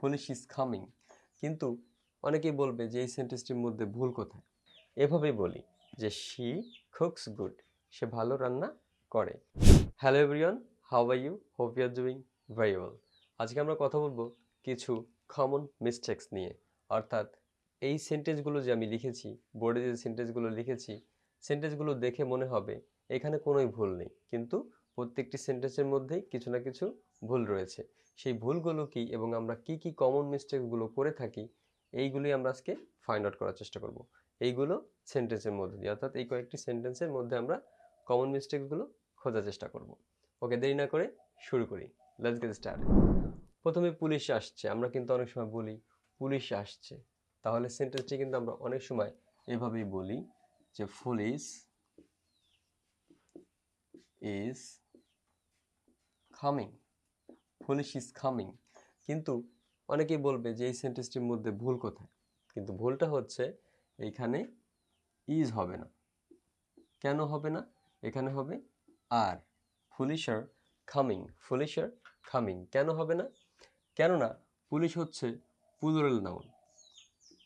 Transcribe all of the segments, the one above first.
Police is coming কিন্তু অনেকেই বলবে যে এই সেন্টেন্সটির মধ্যে ভুল কোথায়? এভাবেই বলি যে শি কুকস গুড সে ভালো রান্না করে। Hello everyone how are you hope you are doing very well আজকে আমরা কথা বলব কিছু কমন মিস্টেক্স নিয়ে। অর্থাৎ এই সেন্টেন্সগুলো যে আমি লিখেছি বোর্ডে যে সেন্টেন্সগুলো লিখেছি সেন্টেন্সগুলো দেখে মনে হবে এখানে কোনোই ভুল নেই। কিন্তু প্রত্যেকটি সেন্টেন্সের মধ্যেই কিছু না কিছু ভুল রয়েছে। সেই ভুলগুলো কি এবং আমরা কি কি কমন মিস্টেকগুলো করে থাকি এইগুলি আমরা আজকে ফাইন্ড আউট করার চেষ্টা করব। এইগুলো সেন্টেন্সের মধ্যে দিয়ে, অর্থাৎ এই কয়েকটি সেন্টেন্সের মধ্যে আমরা কমন মিস্টেকগুলো খোঁজার চেষ্টা করব। ওকে, দেরি না করে শুরু করি। লেটস গেট স্টার্ট প্রথমে পুলিশ আসছে, আমরা কিন্তু অনেক সময় বলি, পুলিশ আসছে। তাহলে সেন্টেন্সটি কিন্তু আমরা অনেক সময় এভাবেই বলি যে, police is coming police is coming কিন্তু অনেকেই বলবে যে এই সেন্টেন্সটির মধ্যে ভুল কোথায়? কিন্তু ভুলটা হচ্ছে এইখানে ইজ হবে না। কেন হবে না? এখানে হবে আর police are coming police are coming কেন হবে না? কেননা পুলিশ হচ্ছে পুলুরেল নাউন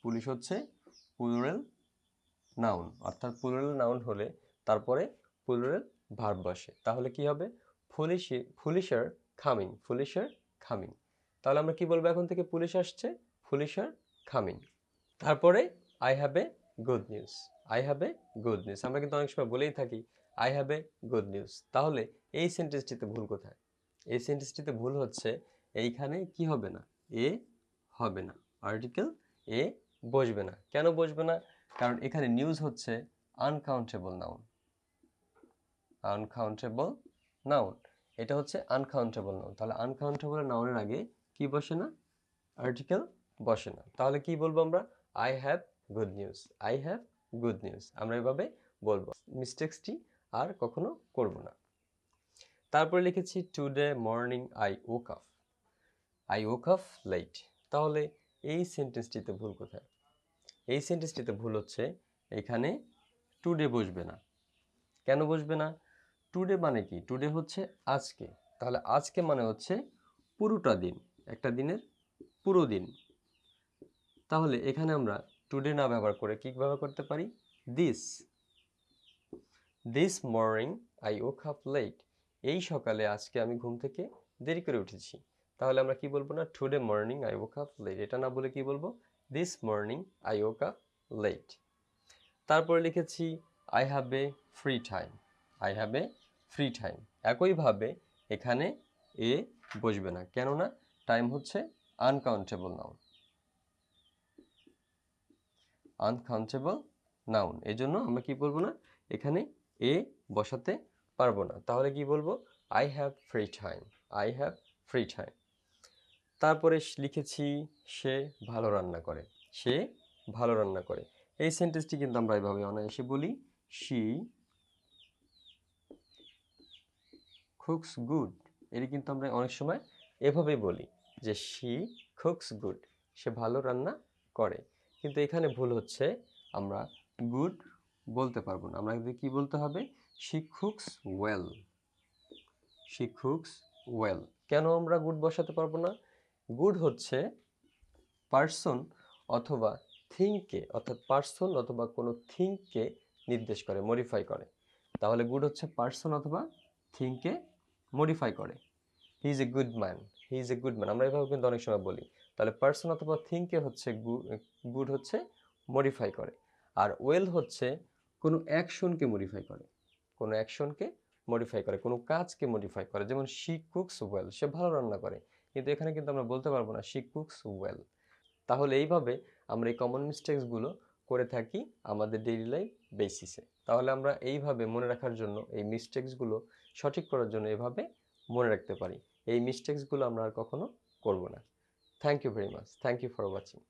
পুলিশ হচ্ছে পুলুরেল নাউন অর্থাৎ পুলুরেল নাউন হলে তারপরে পুলুরেল ভার্ব বসে। তাহলে কি হবে? পুলিশার খামিং পুলিশার খামিং তাহলে আমরা কি বলব এখন থেকে? পুলিশ আসছে পুলিশার খামিং তারপরে I have a good news I have a good news আমরা কিন্তু অনেক সময় বলেই থাকি I have a good news তাহলে এই সেন্টেন্সটিতে ভুল কোথায়? এই সেন্টেন্সটিতে ভুল হচ্ছে, এইখানে কি হবে না? এ হবে না। আর্টিকেল এ বসবে না। কেন বসবে না? কারণ এখানে নিউজ হচ্ছে আনকাউন্টেবল নাউন আনকাউন্টেবল নাউন এটা হচ্ছে আনকাউন্টেবল নাউন তাহলে আনকাউন্টেবল নাউনের আগে কি বসে না? আর্টিকেল বসে না। তাহলে কি বলব আমরা? I have good news I have good news আমরা এভাবে বলব। মিস্টেক্সটি আর কখনো করব না। তারপরে লিখেছি today morning I woke up I woke up late তাহলে এই সেন্টেন্সটিতে ভুল কোথায়? এই সেন্টেন্সটিতে ভুল হচ্ছে, এখানে টুডে বসবে না। কেন বসবে না? টুডে মানে কি? টুডে হচ্ছে আজকে। তাহলে আজকে মানে হচ্ছে পুরোটা দিন। একটা দিনের পুরো দিন। তাহলে এখানে আমরা টুডে না ব্যবহার করে কি ব্যবহার করতে পারি? This this morning I woke up late এই সকালে আজকে আমি ঘুম থেকে দেরি করে উঠেছি। তাহলে আমরা কি বলব না? Today morning I woke up late এটা না বলে কি বলব? This morning I woke up late তারপরে লিখেছি I have a free time I have a free time একইভাবে এখানে এ বসবে না। কেননা টাইম হচ্ছে আনকাউন্টেবল নাউন আনকাউন্টেবল নাউন এই জন্য আমরা কি বলব না? এখানে এ বসাতে পারব না। তাহলে কি বলব? I have free time I have free time তারপরে লিখেছি, সে ভালো রান্না করে। সে ভালো রান্না করে। এই সেন্টেন্সটি কিন্তু আমরা এভাবে অনায়াসে বলি শি কুকস গুড এটি কিন্তু আমরা অনেক সময় এভাবেই বলি যে শি কুকস গুড সে ভালো রান্না করে। কিন্তু এখানে ভুল হচ্ছে, আমরা গুড বলতে পারব না। আমরা কি বলতে হবে? She cooks well she cooks well কেন আমরা গুড বসাতে পারব না? গুড হচ্ছে পার্সন অথবা থিংকে অর্থাৎ পার্সন অথবা কোনো থিংকে নির্দেশ করে মডিফাই করে। তাহলে গুড হচ্ছে পার্সন অথবা থিংকে মডিফাই করে। He is a good man he is a good man আমরা এভাবে কিন্তু অনেক সময় বলি। তাহলে পার্সন অথবা থিংকে হচ্ছে গুড হচ্ছে মডিফাই করে। আর ওয়েল হচ্ছে কোনো অ্যাকশনকে মডিফাই করে। কোনো অ্যাকশনকে মডিফাই করে, কোনো কাজকে মডিফাই করে। যেমন শি কুকস ওয়েল সে ভালো রান্না করে। কিন্তু এখানে কিন্তু আমরা বলতে পারব না শি কুকস ওয়েল তাহলে এইভাবে আমরা এই কমন মিস্টেক্সগুলো করে থাকি আমাদের ডেইলি লাইফ বেসিসে তাহলে আমরা এইভাবে মনে রাখার জন্য এই মিস্টেক্সগুলো সঠিক করার জন্য এভাবে মনে রাখতে পারি। এই মিস্টেক্সগুলো আমরা আর কখনো করব না। Thank you very much thank you for watching